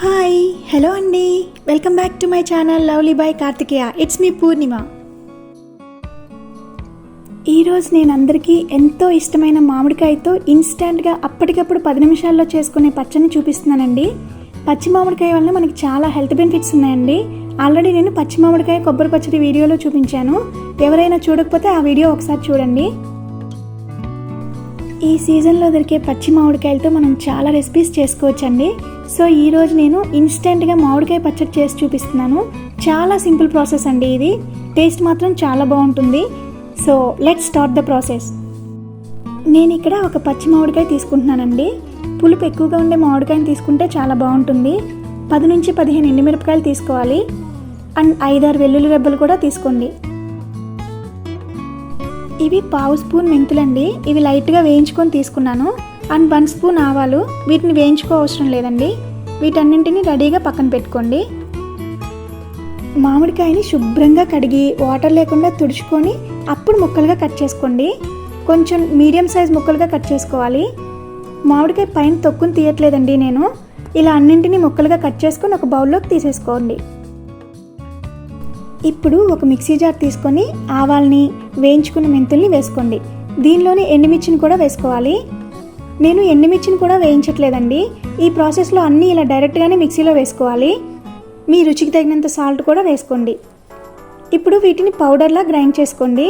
Hi hello అండి. Welcome back to my channel lovely boy Karthikeya. It's me Purnima. ఈరోజు నేను అందరికీ ఎంతో ఇష్టమైన మామిడికాయతో ఇన్స్టెంట్గా అప్పటికప్పుడు పది నిమిషాల్లో చేసుకునే పచ్చని చూపిస్తున్నానండి. పచ్చి మామిడికాయ వల్ల మనకి చాలా హెల్త్ బెనిఫిట్స్ ఉన్నాయండి. ఆల్రెడీ నేను పచ్చి మామిడికాయ కొబ్బరి పచ్చడి వీడియోలో చూపించాను. ఎవరైనా చూడకపోతే ఆ వీడియో ఒకసారి చూడండి. ఈ సీజన్లో దొరికే పచ్చి మామిడికాయలతో మనం చాలా రెసిపీస్ చేసుకోవచ్చండి. సో ఈరోజు నేను ఇన్స్టెంట్గా మామిడికాయ పచ్చడి చేసి చూపిస్తున్నాను. చాలా సింపుల్ ప్రాసెస్ అండి ఇది. టేస్ట్ మాత్రం చాలా బాగుంటుంది. So let start the process నేను ఇక్కడ ఒక పచ్చి మామిడికాయ తీసుకుంటున్నానండి. పులుపు ఎక్కువగా ఉండే మామిడికాయని తీసుకుంటే చాలా బాగుంటుంది. పది నుంచి పదిహేను ఎండుమిరపకాయలు తీసుకోవాలి. అండ్ ఐదారు వెల్లుల్లి రెబ్బలు కూడా తీసుకోండి. ఇవి పావు స్పూన్ మెంతులండి. ఇవి లైట్గా వేయించుకొని తీసుకున్నాను. అండ్ వన్ స్పూన్ ఆవాలు. వీటిని వేయించుకో అవసరం లేదండి. వీటన్నింటినీ రెడీగా పక్కన పెట్టుకోండి. మామిడికాయని శుభ్రంగా కడిగి వాటర్ లేకుండా తుడుచుకొని అప్పుడు ముక్కలుగా కట్ చేసుకోండి. కొంచెం మీడియం సైజ్ ముక్కలుగా కట్ చేసుకోవాలి. మామిడికాయ పైన తొక్కుని తీయట్లేదండి నేను. ఇలా అన్నింటినీ ముక్కలుగా కట్ చేసుకొని ఒక బౌల్లోకి తీసేసుకోండి. ఇప్పుడు ఒక మిక్సీ జార్ తీసుకొని ఆవాల్ని వేయించుకున్న మెంతుల్ని వేసుకోండి. దీనిలోనే ఎండుమిర్చిని కూడా వేసుకోవాలి. నేను ఎండుమిర్చిని కూడా వేయించట్లేదండి. ఈ ప్రాసెస్లో అన్నీ ఇలా డైరెక్ట్గానే మిక్సీలో వేసుకోవాలి. మీ రుచికి తగినంత సాల్ట్ కూడా వేసుకోండి. ఇప్పుడు వీటిని పౌడర్లా గ్రైండ్ చేసుకోండి.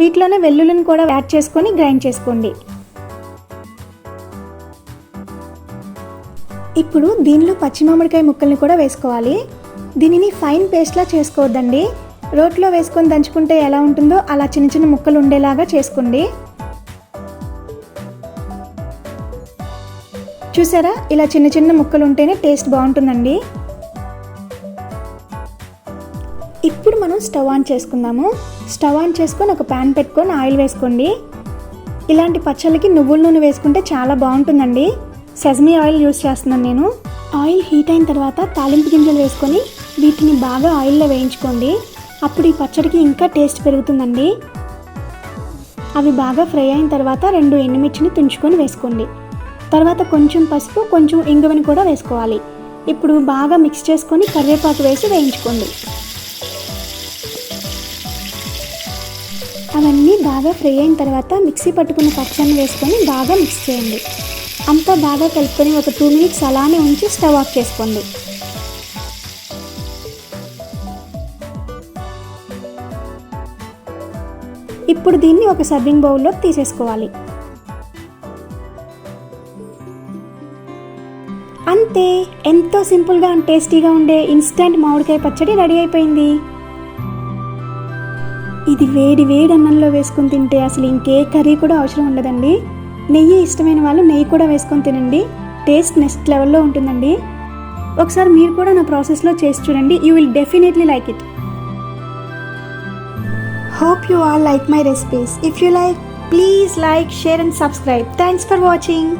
వీటిలోనే వెల్లుల్లిని కూడా యాడ్ చేసుకొని గ్రైండ్ చేసుకోండి. ఇప్పుడు దీనిలో పచ్చి మామిడికాయ ముక్కల్ని కూడా వేసుకోవాలి. దీనిని ఫైన్ పేస్ట్లా చేసుకోవద్దండి. రోట్లో వేసుకొని దంచుకుంటే ఎలా ఉంటుందో అలా చిన్న చిన్న ముక్కలు ఉండేలాగా చేసుకోండి. చూసారా? ఇలా చిన్న చిన్న ముక్కలు ఉంటేనే టేస్ట్ బాగుంటుందండి. ఇప్పుడు మనం స్టవ్ ఆన్ చేసుకుందాము. స్టవ్ ఆన్ చేసుకొని ఒక ప్యాన్ పెట్టుకొని ఆయిల్ వేసుకోండి. ఇలాంటి పచ్చళ్ళకి నువ్వుల నూనె వేసుకుంటే చాలా బాగుంటుందండి. సెజమీ ఆయిల్ యూస్ చేస్తున్నాను నేను. ఆయిల్ హీట్ అయిన తర్వాత తాలింపు గింజలు వేసుకొని వీటిని బాగా ఆయిల్లో వేయించుకోండి. అప్పుడు ఈ పచ్చడికి ఇంకా టేస్ట్ పెరుగుతుందండి. అవి బాగా ఫ్రై అయిన తర్వాత రెండు ఎండుమిర్చిని తుంచుకొని వేసుకోండి. తర్వాత కొంచెం పసుపు కొంచెం ఇంగువని కూడా వేసుకోవాలి. ఇప్పుడు బాగా మిక్స్ చేసుకొని కరివేపాకు వేసి వేయించుకోండి. అవన్నీ బాగా ఫ్రై అయిన తర్వాత మిక్సీ పట్టుకున్న పచ్చడిని వేసుకొని బాగా మిక్స్ చేయండి. అంతా బాగా కలుపుకొని ఒక టూ మినిట్స్ అలానే ఉంచి స్టవ్ ఆఫ్ చేసుకోండి. ఇప్పుడు దీన్ని ఒక సర్వింగ్ బౌల్లో తీసేసుకోవాలి. అంతే ఎంతో సింపుల్గా అండ్ టేస్టీగా ఉండే ఇన్స్టెంట్ మామిడికాయ పచ్చడి రెడీ అయిపోయింది. ఇది వేడి వేడి అన్నంలో వేసుకొని తింటే అసలు ఇంకే కర్రీ కూడా అవసరం ఉండదండి. నెయ్యి ఇష్టమైన వాళ్ళు నెయ్యి కూడా వేసుకొని తినండి. టేస్ట్ నెక్స్ట్ లెవెల్లో ఉంటుందండి. ఒకసారి మీరు కూడా నా ప్రాసెస్లో చేసి చూడండి. You will definitely like it. Hope you all like my recipes. If you like, please like, share and subscribe. Thanks for watching.